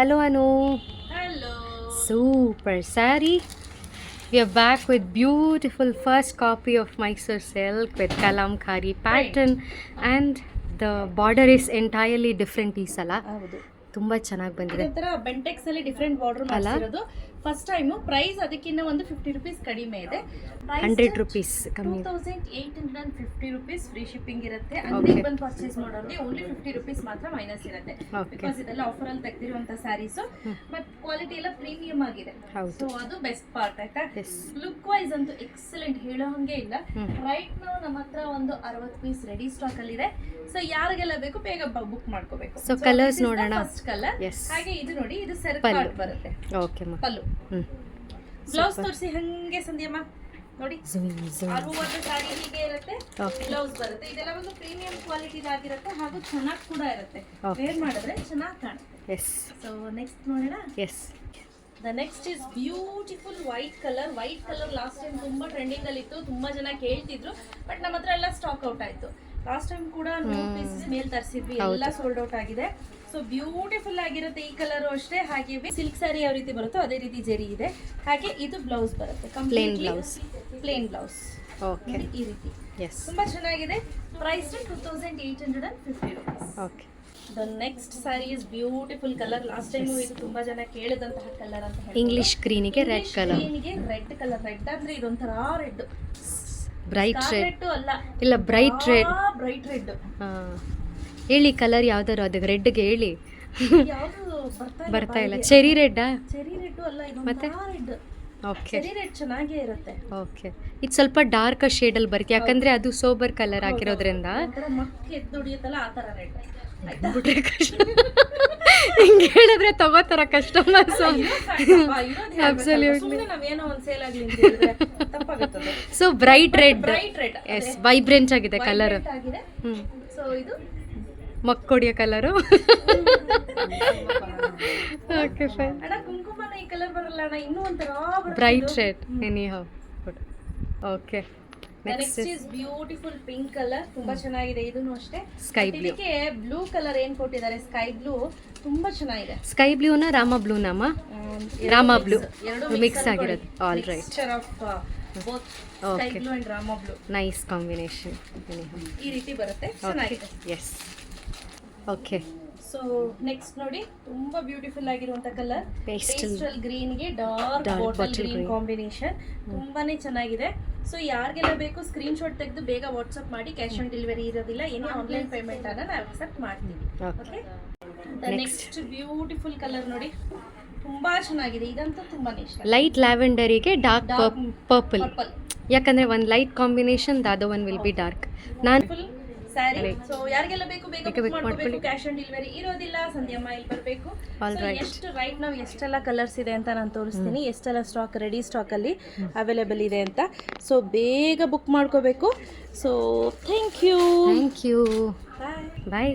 Hello, Anu. Hello. Super Sari. We are back with beautiful first copy of Mysore silk with kalamkari pattern and the border is entirely different ಈ ಸಲ ಹೌದು ತುಂಬ ಚೆನ್ನಾಗಿ ಬಂದಿದೆ ತರ Bentex ಅಲ್ಲಿ different border ಅಲ್ಲ? ಫಸ್ಟ್ ಟೈಮ್ ಪ್ರೈಸ್ ಅದಕ್ಕಿಂತ ಒಂದು ಫಿಫ್ಟಿ ರುಪೀಸ್ ಕಡಿಮೆ ಇದೆ. Hundred rupees two thousand eight hundred and fifty rupees free shipping ಇರುತ್ತೆ. ಅಂಗಡಿಗೆ ಬಂದು ಪರ್ಚೇಸ್ ಮಾಡೋರಿಗೆ ಓನ್ಲಿ ಫಿಫ್ಟಿ ರುಪೀಸ್ ಮಾತ್ರ ಮೈನಸ್ ಇರುತ್ತೆ. ಬಿಕಾಸ್ ಇದೆಲ್ಲ ಆಫರ್ ಅಲ್ಲಿ ತೆಗ್ದಿರುವಂತ ಸ್ಯಾರೀಸ್ ಬಟ್ ಕ್ವಾಲಿಟಿ ಎಲ್ಲ ಪ್ರೀಮಿಯಂ ಆಗಿದೆ. ಸೊ ಅದು ಬೆಸ್ಟ್ ಪಾರ್ಟ್ ಆಯ್ತಾ? ಲುಕ್ ವೈಸ್ ಅಂತೂ ಎಕ್ಸಲೆಂಟ್ ಹೇಳೋ ಹಂಗೆ ಇಲ್ಲ. ರೈಟ್ ನಾವು ನಮ್ಮ ಹತ್ರ ಒಂದು ಅರವತ್ತು ಪೀಸ್ ರೆಡಿ ಸ್ಟಾಕ್ ಅಲ್ಲಿ ಇದೆ. ಸೊ ಯಾರಿಗೆಲ್ಲ ಬೇಕು ಬೇಗ ಬುಕ್ ಮಾಡ್ಕೋಬೇಕು. ಸೊ ಕಲರ್ಸ್ ನೋಡೋಣ. First colour. ಹಾಗೆ ಇದು ನೋಡಿ ಇದು ಸರ್ಕಲ್ ಪಲ್ಲು. ಬರುತ್ತೆ. ಓಕೆ ಪಲ್ಲು. ಹ್ಞೂ ಬ್ಲೌಸ್ ತೋರಿಸಿ ಹಂಗೆ ಸಂಧ್ಯಮ್ಮ ನೋಡಿ ಆರು ಸಾರಿ. ಹೀಗೆ ಇರುತ್ತೆ ಬ್ಲೌಸ್ ಬರುತ್ತೆ. ಇದೆಲ್ಲ ಒಂದು ಪ್ರೀಮಿಯಂ ಕ್ವಾಲಿಟಿದಾಗಿರುತ್ತೆ ಹಾಗೂ ಚೆನ್ನಾಗಿ ಕೂಡ ಇರುತ್ತೆ. ವೇರ್ ಮಾಡಿದ್ರೆ ಚೆನ್ನಾಗಿ ಕಾಣುತ್ತೆ. ಎಸ್ ಸೊ ನೆಕ್ಸ್ಟ್ ನೋಡೋಣ. Yes the next is beautiful white colour white colour last time ತುಂಬಾ ಟ್ರೆಂಡಿಂಗ್ ಅಲ್ಲಿ ಇತ್ತು ತುಂಬಾ ಜನ ಕೇಳ್ತಿದ್ರು. ಬಟ್ ನಮ್ಮ ಹತ್ರ ಎಲ್ಲ ಸ್ಟಾಕ್ ಔಟ್ ಆಯ್ತು. ಲಾಸ್ಟ್ ಟೈಮ್ ಕೂಡ ನೂರು ಪೀಸಸ್ ಮೇಲ್ ತರಿಸಿದ್ವಿ ಎಲ್ಲ ಸೋಲ್ಡ್ ಔಟ್ ಆಗಿದೆ. ಸೊ ಬ್ಯೂಟಿಫುಲ್ ಆಗಿರುತ್ತೆ ಈ ಕಲರ್ ಅಷ್ಟೇ. ಹಾಗೆ ಸಿಲ್ಕ್ ಸ್ಯಾರಿ ಯಾವ ರೀತಿ ಬರುತ್ತೋ ಅದೇ ರೀತಿ ಜರಿ ಇದೆ. ಹಾಗೆ ಇದು ಬ್ಲೌಸ್ ಬರುತ್ತೆ. Complain blouse plain blouse okay ಈ ರೀತಿ. ಎಸ್ ತುಂಬಾ ಚೆನ್ನಾಗಿದೆ. Price two thousand eight hundred and fifty rupees okay the next sari is beautiful colour last time ಇದು ತುಂಬಾ ಜನ ಕೇಳಿದಂತಹ ಕಲರ್ ಅಂತ ಹೇಳಿ ಇಂಗ್ಲಿಷ್ ಗ್ರೀನಿಗೆ ರೆಡ್ ಕಲರ್ ಗ್ರೀನ್ಗೆ ರೆಡ್ ಕಲರ್ ರೆಡ್ ಅಂದ್ರೆ ಇದೊಂಥರ ರೆಡ್ ಬ್ರೈಟ್ ರೆಡ್ ಅಲ್ಲ. ಇಲ್ಲ ಬ್ರೈಟ್ ರೆಡ್ ಬ್ರೈಟ್ ರೆಡ್ ಹಾಂ. ಹೇಳಿ ಕಲರ್ ಯಾವ್ದಾರು ಅದು ರೆಡ್ಗೆ ಹೇಳಿ. ಬರ್ತಾ ಇಲ್ಲ ಚೆರಿ ರೆಡ್ಡಾ ಚೆರಿ ರೆಡ್ ಅಲ್ಲ ಮತ್ತೆ? ಇದೊಂಥರ ರೆಡ್ ಓಕೆ ಚೆರಿ ರೆಡ್ ಚೆನ್ನಾಗೇ ಇರುತ್ತೆ. ಓಕೆ ಇದು ಸ್ವಲ್ಪ ಡಾರ್ಕ್ ಶೇಡ್ ಅಲ್ಲಿ ಬರುತ್ತೆ. ಯಾಕಂದ್ರೆ ಅದು ಸೋಬರ್ ಕಲರ್ ಹಾಕಿರೋದ್ರಿಂದ ಒಂಥರ ಮಕ್ಕ ಎದ್ದು ಹೊಡಿಯುತ್ತಲ್ಲ ಆ ತರ ರೆಡ್ ಕಷ್ಟ ಹಿಂಗೆ ಹೇಳಿದ್ರೆ ತಗೋತಾರ customers absolutely so bright red yes vibrant ಆಗಿದೆ colour ಮಕ್ಕೊಡಿಯೋ colour okay fine bright red any how okay next is beautiful pink colour ತುಂಬಾ ಚೆನ್ನಾಗಿದೆ ಇದನ್ನು ಅಷ್ಟೇ. ಸ್ಕೈ ಬ್ಲೂ ಬ್ಲೂ ಕಲರ್ ಏನ್ ಕೊಟ್ಟಿದ್ದಾರೆ? ಸ್ಕೈ ಬ್ಲೂ ತುಂಬಾ ಚೆನ್ನಾಗಿದೆ. ಸ್ಕೈ ಬ್ಲೂನ ರಾಮ ಬ್ಲೂನಮ್ಮ ರಾಮ ಬ್ಲೂ ಮಿಕ್ಸ್ ಆಗಿರೋದು. All right sky blue and Rama blue nice combination ಈ ರೀತಿ ಬರುತ್ತೆ. ಚೆನ್ನಾಗಿದೆ. ಎಸ್ ಓಕೆ ಸೊ ನೆಕ್ಸ್ಟ್ ನೋಡಿ ತುಂಬಾ ಬ್ಯೂಟಿಫುಲ್ ಆಗಿರುವಂತ colour Pastel. Pastel ಗ್ರೀನ್ಗೆ dark Dark bottle bottle green green. Combination ತುಂಬಾನೇ ಚೆನ್ನಾಗಿದೆ. ಸೊ ಯಾರಿಗೆಲ್ಲ ಬೇಕು ಸ್ಕ್ರೀನ್ ಶಾಟ್ ತೆಗೆದು ಬೇಗ ವಾಟ್ಸ್ಆಪ್ ಮಾಡಿ ಕ್ಯಾಶ್ ಆನ್ ಡೆಲಿವರಿ ಇರೋದಿಲ್ಲ. ಏನೇ ಆನ್ಲೈನ್ ಪೇಮೆಂಟ್ ಅನ್ನ ನಾವು ಅಕ್ಸೆಪ್ಟ್ ಮಾಡ್ತೀವಿ. ಓಕೆ ನೆಕ್ಸ್ಟ್ ಬ್ಯೂಟಿಫುಲ್ ಕಲರ್ ನೋಡಿ. ತುಂಬಾ ಚೆನ್ನಾಗಿದೆ. ಇದಂತೂ ತುಂಬಾನೇ ಇಷ್ಟ. ಲೈಟ್ ಲ್ಯಾವೆಂಡರಿಗೆ ಡಾರ್ಕ್ Dark ಪರ್ಪಲ್ ಯಾಕಂದ್ರೆ ಒಂದು light combination the other one will be dark ನಾನು ಫುಲ್ ಸ್ಯಾರಿ. ಸೊ ಯಾರಿಗೆಲ್ಲ ಬೇಕು ಬೇಗ book ಮಾಡ್ಕೋಬೇಕು. ಮಾಡ್ಕೊಳ್ಳಿ. ಕ್ಯಾಶ್ ಆನ್ ಡೆಲಿವರಿ ಇರೋದಿಲ್ಲ ಸಂಧ್ಯಮ್ಮ ಇಲ್ಲಿ ಬರಬೇಕು. ಎಷ್ಟು ರೈಟ್ ನಾವು ಎಷ್ಟೆಲ್ಲ ಕಲರ್ಸ್ ಇದೆ ಅಂತ ನಾನು ತೋರಿಸ್ತೀನಿ. ಎಷ್ಟೆಲ್ಲ ಸ್ಟಾಕ್ ರೆಡಿ ಸ್ಟಾಕ್ ಅಲ್ಲಿ ಅವೈಲೇಬಲ್ ಇದೆ ಅಂತ. ಸೊ ಬೇಗ ಬುಕ್ ಮಾಡ್ಕೋಬೇಕು. So thank you thank you bye bye